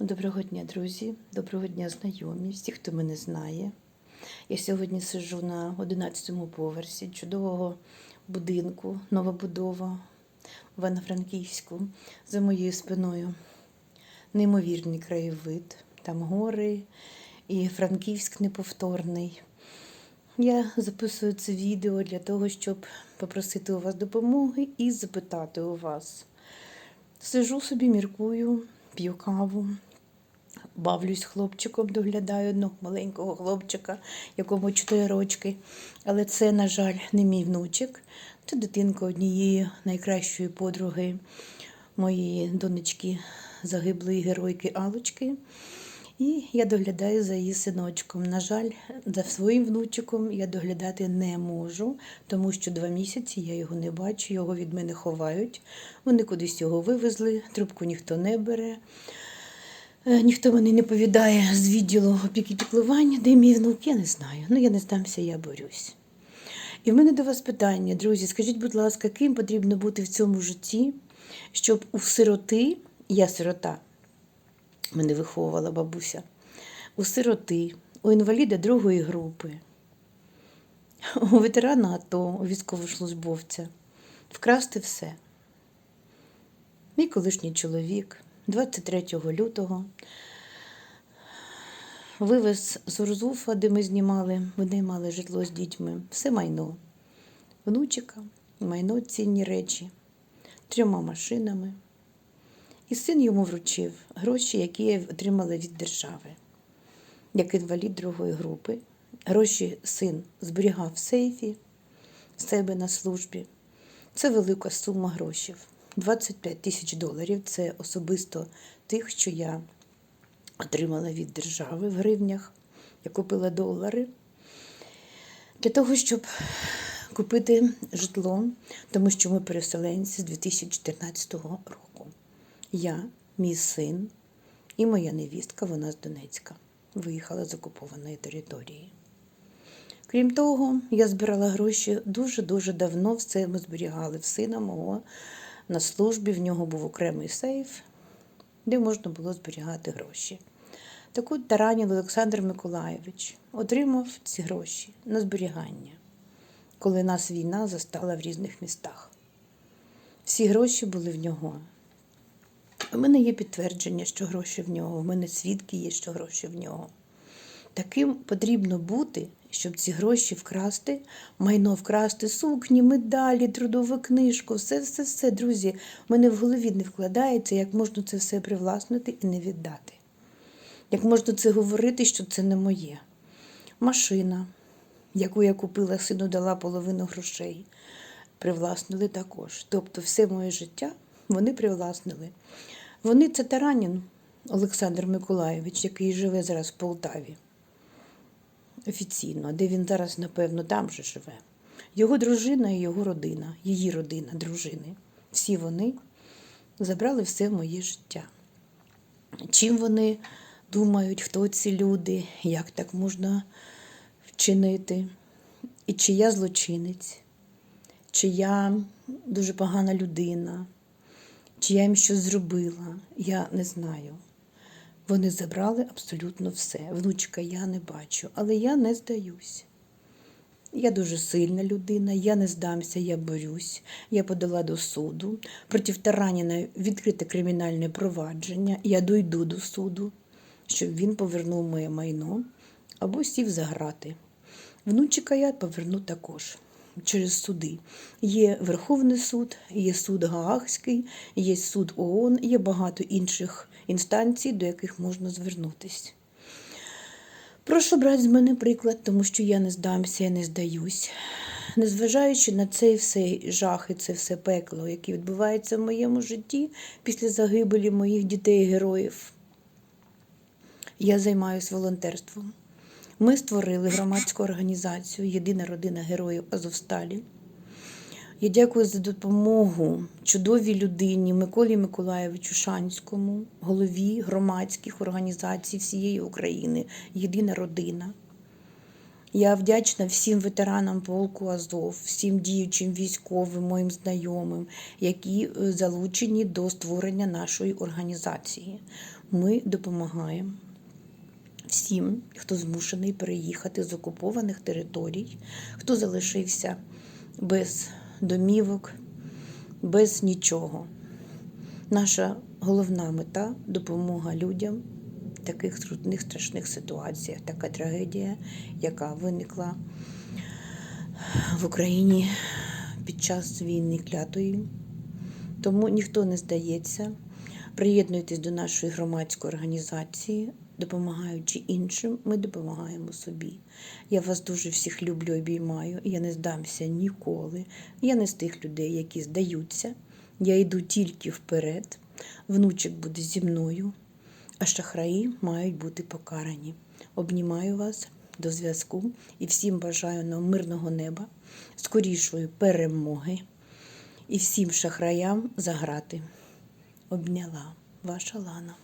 Доброго дня, друзі, доброго дня, знайомі, всі, хто мене знає. Я сьогодні сиджу на 11-му поверсі чудового будинку, нова будова в Івано-Франківську. За моєю спиною неймовірний краєвид, там гори і Франківськ неповторний. Я записую це відео для того, щоб попросити у вас допомоги і запитати у вас. Сижу собі, міркую, п'ю каву, бавлюсь хлопчиком, доглядаю одного маленького хлопчика, якому 4 рочки. Але це, на жаль, не мій внучик. Це дитинка однієї найкращої подруги моєї донечки, загиблої геройки Алочки. І я доглядаю за її синочком. На жаль, за своїм внучиком я доглядати не можу, тому що два місяці я його не бачу, його від мене ховають. Вони кудись його вивезли, трубку ніхто не бере. Е, Ніхто мені не повідає з відділу опіки піклування, де мій внук, я не знаю. Ну, я не здамся, я борюсь. І в мене до вас питання, друзі, скажіть, будь ласка, ким потрібно бути в цьому житті, щоб у сироти, я сирота, мене виховувала бабуся, у сироти, у інваліда другої групи, у ветерана АТО, у військовослужбовця, вкрасти все. Мій колишній чоловік 23 лютого вивез з Урзуфа, де ми знімали, вони мали житло з дітьми, все майно. Внучика, майно цінні речі, трьома машинами. І син йому вручив гроші, які я отримала від держави, як інвалід другої групи. Гроші син зберігав в сейфі в себе на службі. Це велика сума грошей. 25 тисяч доларів це особисто тих, що я отримала від держави в гривнях. Я купила долари для того, щоб купити житло, тому що ми переселенці з 2014 року. Я, мій син і моя невістка, вона з Донецька, виїхала з окупованої території. Крім того, я збирала гроші дуже-дуже давно. Все ми зберігали в сина мого на службі. В нього був окремий сейф, де можна було зберігати гроші. Так от Таранін Олександр Миколайович отримав ці гроші на зберігання, коли нас війна застала в різних містах. Всі гроші були в нього. У мене є підтвердження, що гроші в нього, у мене свідки є, що гроші в нього. Таким потрібно бути, щоб ці гроші вкрасти, майно вкрасти, сукні, медалі, трудову книжку, все, все, все, друзі. У мене в голові не вкладається, як можна це все привласнити і не віддати. Як можна це говорити, що це не моє. Машина, яку я купила, сину дала половину грошей, привласнили також. Тобто, все моє життя вони привласнили. Вони це Таранін Олександр Миколайович, який живе зараз в Полтаві офіційно, де він зараз, напевно, там же живе. Його дружина і його родина, її родина, дружини. Всі вони забрали все в моє життя. Чим вони думають, хто ці люди, як так можна вчинити, і чи я злочинець, чи я дуже погана людина, чи я їм щось зробила, я не знаю. Вони забрали абсолютно все. Внучка я не бачу, але я не здаюсь. Я дуже сильна людина, я не здамся, я борюсь. Я подала до суду. Проти Тараніна відкрите кримінальне провадження. Я дойду до суду, щоб він повернув моє майно або сів за грати. Внучика я поверну також через суди. Є Верховний суд, є суд Гаагський, є суд ООН, є багато інших інстанцій, до яких можна звернутися. Прошу брати з мене приклад, тому що я не здамся, я не здаюсь. Незважаючи на цей все жах і це все пекло, яке відбувається в моєму житті після загибелі моїх дітей-героїв, я займаюся волонтерством. Ми створили громадську організацію Єдина родина героїв Азовсталі. Я дякую за допомогу чудовій людині Миколі Миколаєвичу Шанському, голові громадських організацій всієї України, Єдина родина. Я вдячна всім ветеранам полку Азов, всім діючим військовим, моїм знайомим, які е, залучені до створення нашої організації. Ми допомагаємо всім, хто змушений переїхати з окупованих територій, хто залишився без домівок, без нічого. Наша головна мета допомога людям в таких трудних страшних ситуаціях. Така трагедія, яка виникла в Україні під час війни клятої. Тому ніхто не здається. Приєднуйтесь до нашої громадської організації, допомагаючи іншим, ми допомагаємо собі. Я вас дуже всіх люблю, обіймаю. Я не здамся ніколи. Я не з тих людей, які здаються. Я йду тільки вперед. Внучик буде зі мною, а шахраї мають бути покарані. Обнімаю вас до зв'язку і всім бажаю нам мирного неба, скорішої перемоги і всім шахраям заграти. Обняла ваша Лана.